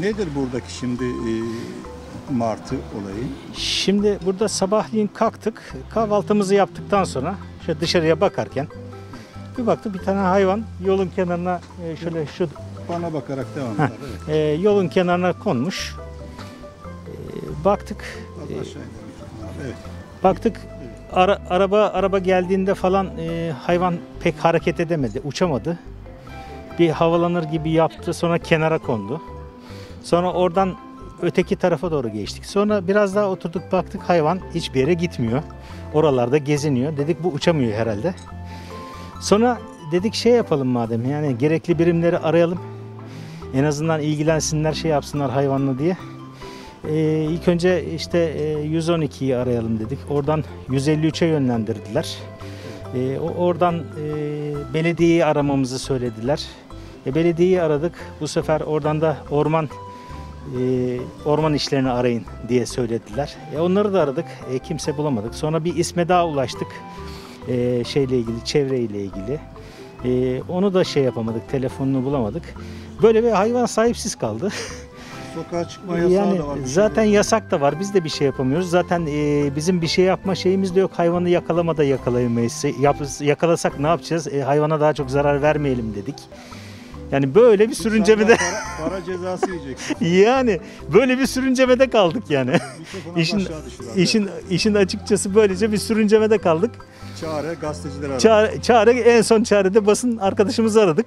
Nedir buradaki şimdi e, martı olayı? Şimdi burada sabahleyin kalktık. Kahvaltımızı yaptıktan sonra şöyle dışarıya bakarken bir baktık bir tane hayvan yolun kenarına e, şöyle şu Bana bakarak devam eder. Evet. e, yolun kenarına konmuş. E, baktık inelim. Evet. baktık ara- araba araba geldiğinde falan e, hayvan pek hareket edemedi, uçamadı. Bir havalanır gibi yaptı, sonra kenara kondu. Sonra oradan öteki tarafa doğru geçtik. Sonra biraz daha oturduk baktık hayvan hiçbir yere gitmiyor. Oralarda geziniyor. Dedik bu uçamıyor herhalde. Sonra dedik şey yapalım madem yani gerekli birimleri arayalım. En azından ilgilensinler şey yapsınlar hayvanla diye. Ee, ilk önce işte e, 112'yi arayalım dedik. Oradan 153'e yönlendirdiler. Ee, oradan e, belediyeyi aramamızı söylediler. E, belediyeyi aradık. Bu sefer oradan da orman e, orman işlerini arayın diye söylediler. E, onları da aradık. E, kimse bulamadık. Sonra bir isme daha ulaştık. E, şeyle ilgili, çevreyle ilgili. E, onu da şey yapamadık. Telefonunu bulamadık. Böyle bir hayvan sahipsiz kaldı. Sokağa çıkma yasağı Yani da var. şey zaten yok. yasak da var. Biz de bir şey yapamıyoruz. Zaten e, bizim bir şey yapma şeyimiz de yok. Hayvanı yakalama da yakalayamayız. Yap, yakalasak ne yapacağız? E, hayvana daha çok zarar vermeyelim dedik. Yani böyle bir sürüncemede Para, para cezası yiyeceksin. yani böyle bir sürüncemede kaldık yani. İşin- işin işin açıkçası böylece bir sürüncemede kaldık. Çare gazeteciler aradı. Çare, çare en son çarede basın arkadaşımızı aradık.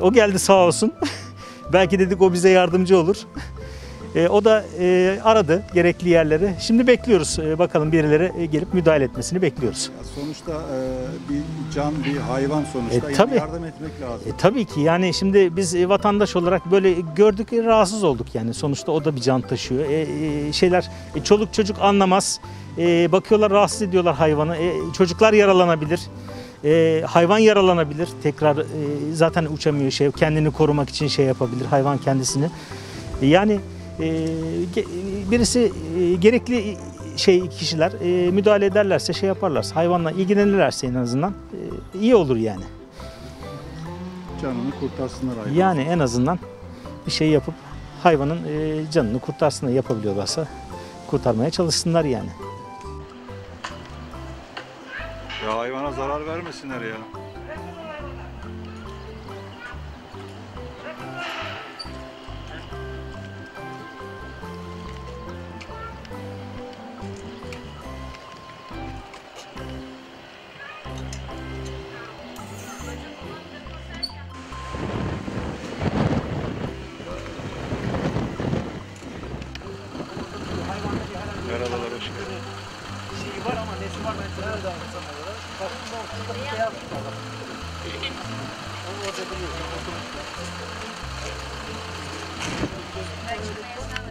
O geldi sağ olsun. Belki dedik o bize yardımcı olur. E, o da e, aradı gerekli yerleri. Şimdi bekliyoruz. E, bakalım birileri e, gelip müdahale etmesini bekliyoruz. Ya sonuçta e, bir can, bir hayvan sonuçta. E, Yani tabii. yardım etmek lazım. E, tabii ki yani şimdi biz e, vatandaş olarak böyle gördük e, rahatsız olduk yani. Sonuçta o da bir can taşıyor. E, e, şeyler e, çoluk çocuk anlamaz. E, bakıyorlar rahatsız ediyorlar hayvanı. E, çocuklar yaralanabilir. E, hayvan yaralanabilir. Tekrar e, zaten uçamıyor şey kendini korumak için şey yapabilir hayvan kendisini. E, yani birisi e, gerekli şey kişiler e, müdahale ederlerse şey yaparlarsa hayvanla ilgilenirlerse en azından e, iyi olur yani. Canını kurtarsınlar hayvan. Yani en azından bir şey yapıp hayvanın canını kurtarsınlar yapabiliyorlarsa kurtarmaya çalışsınlar yani. Ya hayvana zarar vermesinler ya. Thank you.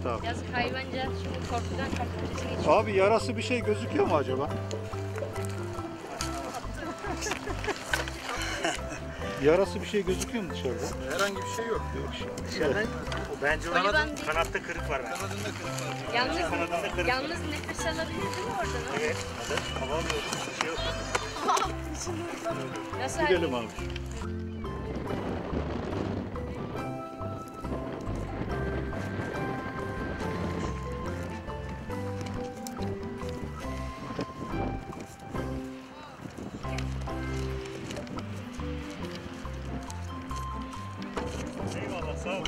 Evet abi. Yazık hayvanca şimdi korkudan geçiyor. Abi yarası bir şey gözüküyor mu acaba? yarası bir şey gözüküyor mu dışarıda? Herhangi bir şey yok. Yok şey. Bence Koliban değil. kanatta kırık var. Kanadında kırık var. Yalnız, Kanadında kırık var. yalnız nefes alabilir değil mi oradan? Evet. Hava alıyoruz. Bir şey yok. Nasıl Gidelim abi.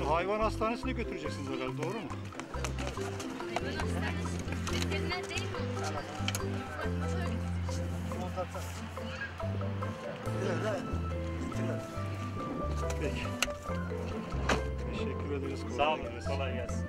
Hayvan hastanesine götüreceksiniz herhalde doğru mu? hayvan hastanesi? Veteriner değil mi? Peki. Teşekkür ederiz. Sağ olun. Kolay gelsin.